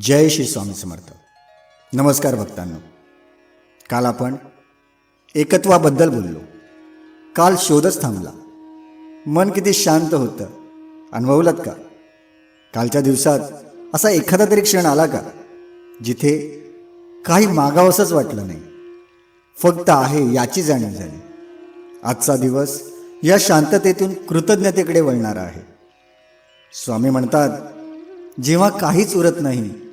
जय श्री स्वामी समर्थ. नमस्कार भक्तांनो. काल आपण एकत्वाबद्दल बोललो. काल शोधच थांबला. मन किती शांत होतं. अनुभवलात का? कालच्या दिवसात असा एखादा तरी क्षण आला का? जिथे काही मागावंसंच वाटलं नाही. फक्त आहे याची जाणीव झाली. आजचा दिवस या शांततेतून कृतज्ञतेकडे वळणारा आहे. स्वामी म्हणतात जेव्हा काहीच उरत नाही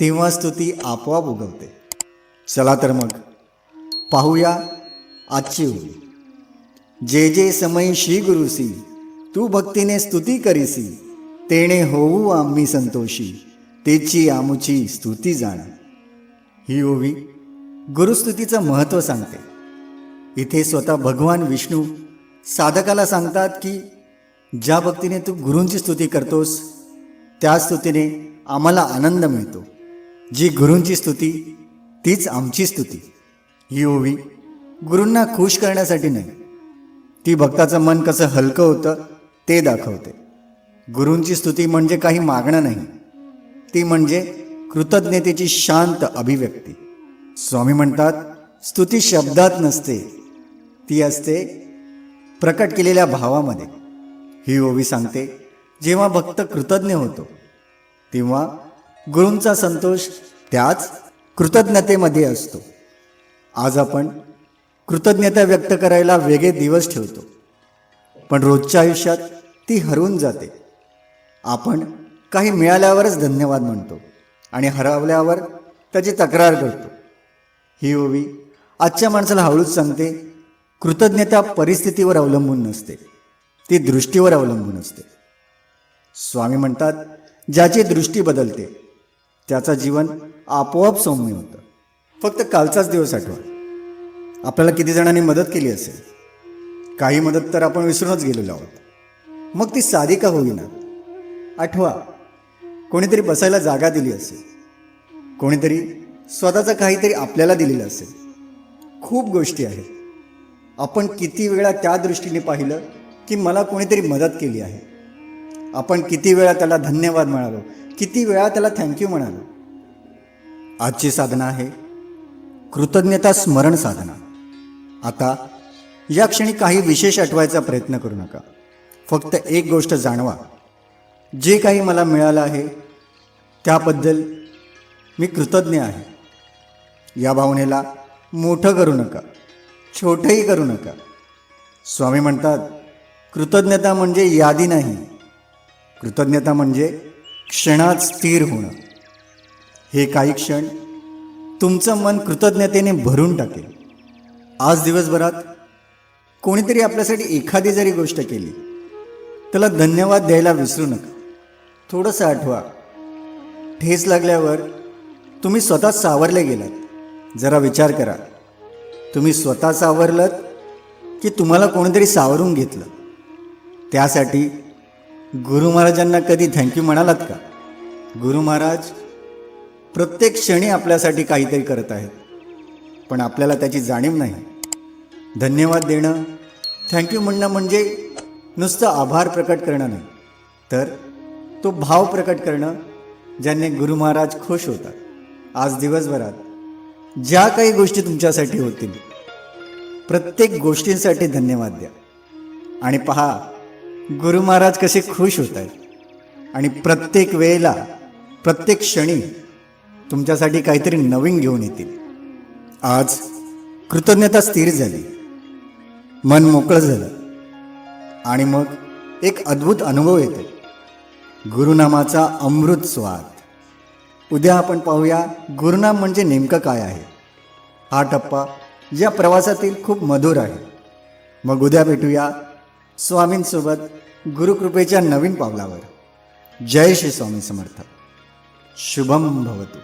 तेव्हा स्तुती आपोआप उगवते. चला तर मग पाहूया आजची उभी जे जे समय श्री गुरुसी तू भक्तीने स्तुती करीसी तेणे होऊ आम्ही संतोषी तेची आमुची स्तुती जाण. ही ओवी गुरुस्तुतीचं महत्त्व सांगते. इथे स्वतः भगवान विष्णू साधकाला सांगतात की ज्या भक्तीने तू गुरूंची स्तुती करतोस त्या स्तुतीने आम्हाला आनंद मिळतो. जी गुरूंची स्तुती तीच आमची स्तुती. ही ओवी गुरूंना खुश करण्यासाठी नाही. ती भक्ताचं मन कसं हलकं होतं ते दाखवते. गुरूंची स्तुती म्हणजे काही मागणं नाही. ती म्हणजे कृतज्ञतेची शांत अभिव्यक्ती. स्वामी म्हणतात स्तुती शब्दात नसते. ती असते प्रकट केलेल्या भावामध्ये. ही ओवी सांगते जेव्हा भक्त कृतज्ञ होतो तेव्हा गुरूंचा संतोष त्याच कृतज्ञतेमध्ये असतो. आज आपण कृतज्ञता व्यक्त करायला वेगळे दिवस ठेवतो. पण रोजच्या आयुष्यात ती हरवून जाते. आपण काही मिळाल्यावरच धन्यवाद म्हणतो आणि हरवल्यावर त्याची तक्रार करतो. ही ओवी आजच्या माणसाला हळूच सांगते कृतज्ञता परिस्थितीवर अवलंबून नसते. ती दृष्टीवर अवलंबून असते. स्वामी म्हणतात ज्याची दृष्टी बदलते त्याचं जीवन आपोआप सौम्य होतं. फक्त कालचाच दिवस आठवा. आपल्याला किती जणांनी मदत केली असेल? काही मदत तर आपण विसरूनच गेलेलो आहोत. मग ती साधी का होईना? आठवा कोणीतरी बसायला जागा दिली असेल. कोणीतरी स्वतःचं काहीतरी आपल्याला दिलेलं असेल. खूप गोष्टी आहेत. आपण किती वेळा त्या दृष्टीने पाहिलं की मला कोणीतरी मदत केली आहे. आपण किती वेळा त्याला धन्यवाद म्हणालो किती वेळा त्याला थँक्यू म्हणाल. आजची साधना आहे कृतज्ञता स्मरण साधना. आता या क्षणी काही विशेष आठवायचा प्रयत्न करू नका. फक्त एक गोष्ट जाणवा. जे काही मला मिळालं आहे त्याबद्दल मी कृतज्ञ आहे. या भावनेला मोठं करू नका. छोटंही करू नका. स्वामी म्हणतात कृतज्ञता म्हणजे यादी नाही. कृतज्ञता म्हणजे क्षणात स्थिर होणं. हे काही क्षण तुमचं मन कृतज्ञतेने भरून टाकेल. आज दिवसभरात कोणीतरी आपल्यासाठी एखादी जरी गोष्ट केली त्याला धन्यवाद द्यायला विसरू नका. थोडंसं आठवा. ठेस लागल्यावर तुम्ही स्वतः सावरले गेलात. जरा विचार करा. तुम्ही स्वतः सावरलत की तुम्हाला कोणीतरी सावरून घेतलं. त्यासाठी गुरु महाराजांना कधी थँक्यू म्हणालात का? गुरु महाराज प्रत्येक क्षणी आपल्यासाठी काहीतरी करत आहेत पण आपल्याला त्याची जाणीव नाही. धन्यवाद देणं थँक्यू म्हणणं म्हणजे नुसतं आभार प्रकट करणं नाही तर तो भाव प्रकट करणं ज्याने गुरु महाराज खुश होतात. आज दिवसभरात ज्या काही गोष्टी तुमच्यासाठी होतील प्रत्येक गोष्टींसाठी धन्यवाद द्या. आणि पहा गुरु महाराज कसे खुश होत आहेत. आणि प्रत्येक वेळेला प्रत्येक क्षणी तुमच्यासाठी काहीतरी नवीन घेऊन येतील. आज कृतज्ञता स्थिर झाली. मन मोकळं झालं. आणि मग एक अद्भुत अनुभव येतो. गुरुनामाचा अमृत स्वाद. उद्या आपण पाहूया गुरुनाम म्हणजे नेमकं काय आहे. हा टप्पा या प्रवासातील खूप मधुर आहे. मग उद्या भेटूया स्वामींसोबत गुरुकृपेच्या नवीन पावलावर. जय श्री स्वामी समर्थ. शुभम भवतु.